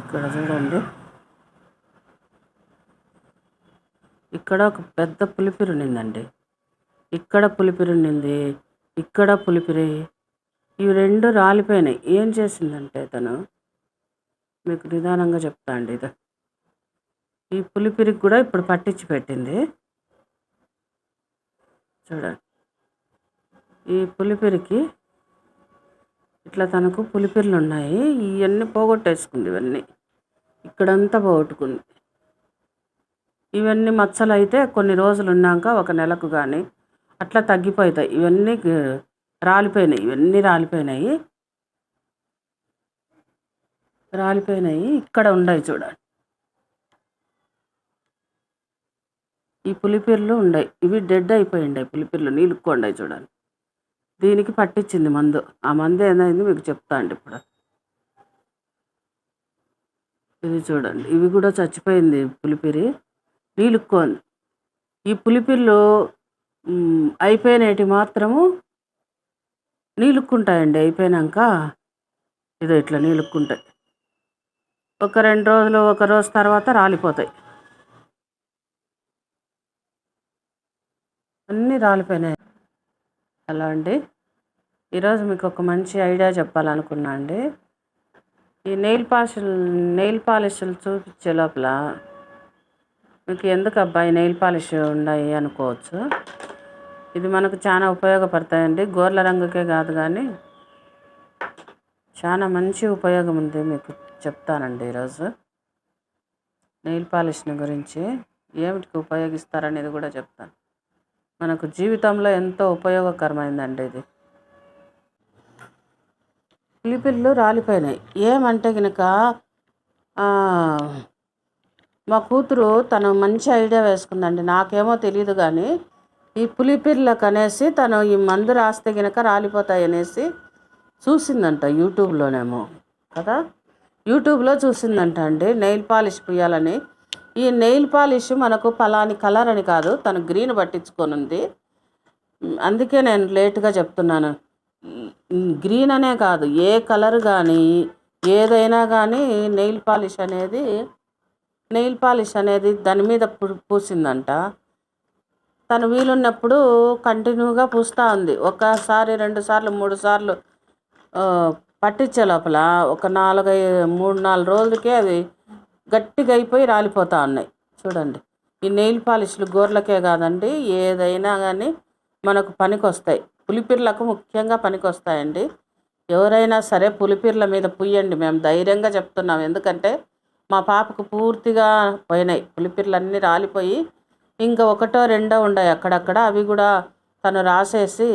ఇక్కడ చూడండి. ఇక్కడ ఒక పెద్ద పులిపిరి ఉండిందండి. ఇక్కడ పులిపిరి ఉండింది ఇక్కడ పులిపిరి. ఇవి రెండు రాలిపోయినాయి. ఏం చేసిందంటే తను? మీకు నిదానంగా చెప్తా అండి ఇది. ఈ పులిపిరికి కూడా ఇప్పుడు పట్టించి పెట్టింది. చూడండి. ఈ పులిపిరికి ఇట్లా తనకు పులిపిర్లు ఉన్నాయి. ఇవన్నీ పోగొట్టేసుకుంది ఇవన్నీ. ఇక్కడంతా పోగొట్టుకుంది. ఇవన్నీ మచ్చలు అయితే కొన్ని రోజులు ఉన్నాక ఒక నెలకు కానీ అట్లా తగ్గిపోతాయి. ఇవన్నీ రాలిపోయినాయి. ఇవన్నీ రాలిపోయినాయి. రాలిపోయినాయి. ఇక్కడ ఉన్నాయి చూడండి. ఈ పులిపిర్లు ఉన్నాయి ఇవి డెడ్ అయిపోయిండే పులిపిర్లు నీళ్ళుక్కోండాయి చూడండి. దీనికి పట్టించింది మందు. ఆ మందు ఏదైంది మీకు చెప్తా అండి ఇప్పుడు. ఇది చూడండి. ఇవి కూడా చచ్చిపోయింది పులిపిరి. నీళ్ళుక్కోంది ఈ పులిపిరిలో అయిపోయినటి మాత్రము నీలుక్కుంటాయండి అయిపోయినాక ఇదో ఇట్లా నీలుక్కుంటాయి ఒక రెండు రోజులు ఒక రోజు తర్వాత రాలిపోతాయి. అన్నీ రాలిపోయినాయి. అలా అండి? ఈరోజు మీకు ఒక మంచి ఐడియా చెప్పాలనుకున్నా అండి. ఈ నెయిల్ పాలిష్ నెయిల్ పాలిష్లు చూపించే లోపల మీకు ఎందుకు అబ్బాయి నెయిల్ పాలిష్ ఉన్నాయి అనుకోవచ్చు. ఇది మనకు చాలా ఉపయోగపడతాయండి. గోర్ల రంగుకే కాదు కానీ చాలా మంచి ఉపయోగం ఉంది మీకు చెప్తానండి ఈరోజు. నెయిల్ పాలిష్ని గురించి ఏమిటికి ఉపయోగిస్తారనేది కూడా చెప్తాను. మనకు జీవితంలో ఎంతో ఉపయోగకరమైందండి ఇది. పులిపిల్లు రాలిపోయినాయి. ఏమంటే కనుక మా కూతురు తను మంచి ఐడియా వేసుకుందండి. నాకేమో తెలియదు కానీ ఈ పులిపిర్లకు అనేసి తను ఈ మందు రాస్తే గనక రాలిపోతాయి అనేసి చూసిందంట యూట్యూబ్లోనేమో. కదా? యూట్యూబ్లో చూసిందంట అండి నెయిల్ పాలిష్ పుయ్యాలని. ఈ నెయిల్ పాలిష్ మనకు పలాని కలర్ అని కాదు తను గ్రీన్ పట్టించుకొని ఉంది అందుకే నేను లేట్గా చెప్తున్నాను. గ్రీన్ అనే కాదు ఏ కలర్ కానీ ఏదైనా కానీ నెయిల్ పాలిష్ అనేది నెయిల్ పాలిష్ అనేది దాని మీద పూసిందంట. తను వీలున్నప్పుడు కంటిన్యూగా పూస్తూ ఉంది. ఒకసారి రెండు సార్లు మూడు సార్లు పట్టించే లోపల ఒక నాలుగై మూడు నాలుగు రోజులకే అది గట్టిగా అయిపోయి రాలిపోతూ ఉన్నాయి. చూడండి. ఈ నెయిల్ పాలిష్లు గోర్లకే కాదండి ఏదైనా కానీ మనకు పనికొస్తాయి. పులిపిర్లకు ముఖ్యంగా పనికొస్తాయండి. ఎవరైనా సరే పులిపిర్ల మీద పుయ్యండి. మేము ధైర్యంగా చెప్తున్నాం. ఎందుకంటే మా పాపకు పూర్తిగా పోయినాయి. పులిపిర్లు అన్నీ రాలిపోయి ఇంకా ఒకటో రెండో ఉన్నాయి అక్కడక్కడ. అవి కూడా తను రాసేసి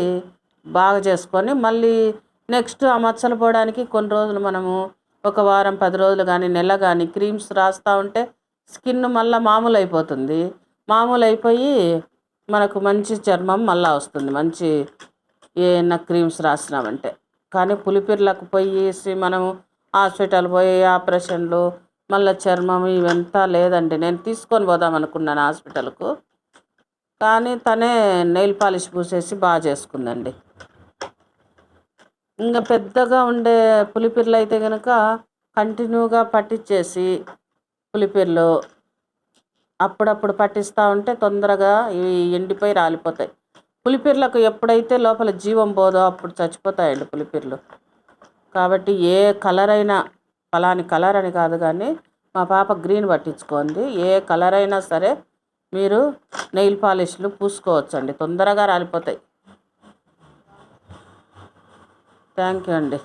బాగా చేసుకొని మళ్ళీ నెక్స్ట్ ఆ మచ్చలు పోవడానికి కొన్ని రోజులు మనము ఒక వారం పది రోజులు కానీ నెల కానీ క్రీమ్స్ రాస్తూ ఉంటే స్కిన్ మళ్ళీ మామూలు అయిపోతుంది మామూలు అయిపోయి మనకు మంచి చర్మం మళ్ళీ వస్తుంది. మంచి ఏమైనా క్రీమ్స్ రాసినామంటే కానీ పులిపిర్లకు పోయేసి మనము హాస్పిటల్ పోయి ఆపరేషన్లు మళ్ళీ చర్మం ఇవంతా లేదండి. నేను తీసుకొని పోదాం అనుకున్నాను హాస్పిటల్కు. కానీ తనే నెయిల్ పాలిష్ పూసేసి బాగా చేసుకుందండి. ఇంకా పెద్దగా ఉండే పులిపిర్లు అయితే కనుక కంటిన్యూగా పట్టించేసి పులిపిర్లు అప్పుడప్పుడు పట్టిస్తూ ఉంటే తొందరగా ఇవి ఎండిపోయి రాలిపోతాయి. పులిపిర్లకు ఎప్పుడైతే లోపల జీవం పోదో అప్పుడు చచ్చిపోతాయండి పులిపిర్లు. కాబట్టి ఏ కలర్ అయినా ఫలాని కలర్ అని కాదు కానీ మా పాప గ్రీన్ పట్టించుకోండి ఏ కలర్ అయినా సరే మీరు నెయిల్ పాలిష్లు పూసుకోవచ్చండి. తొందరగా రాలిపోతాయి. థ్యాంక్ యూ అండి.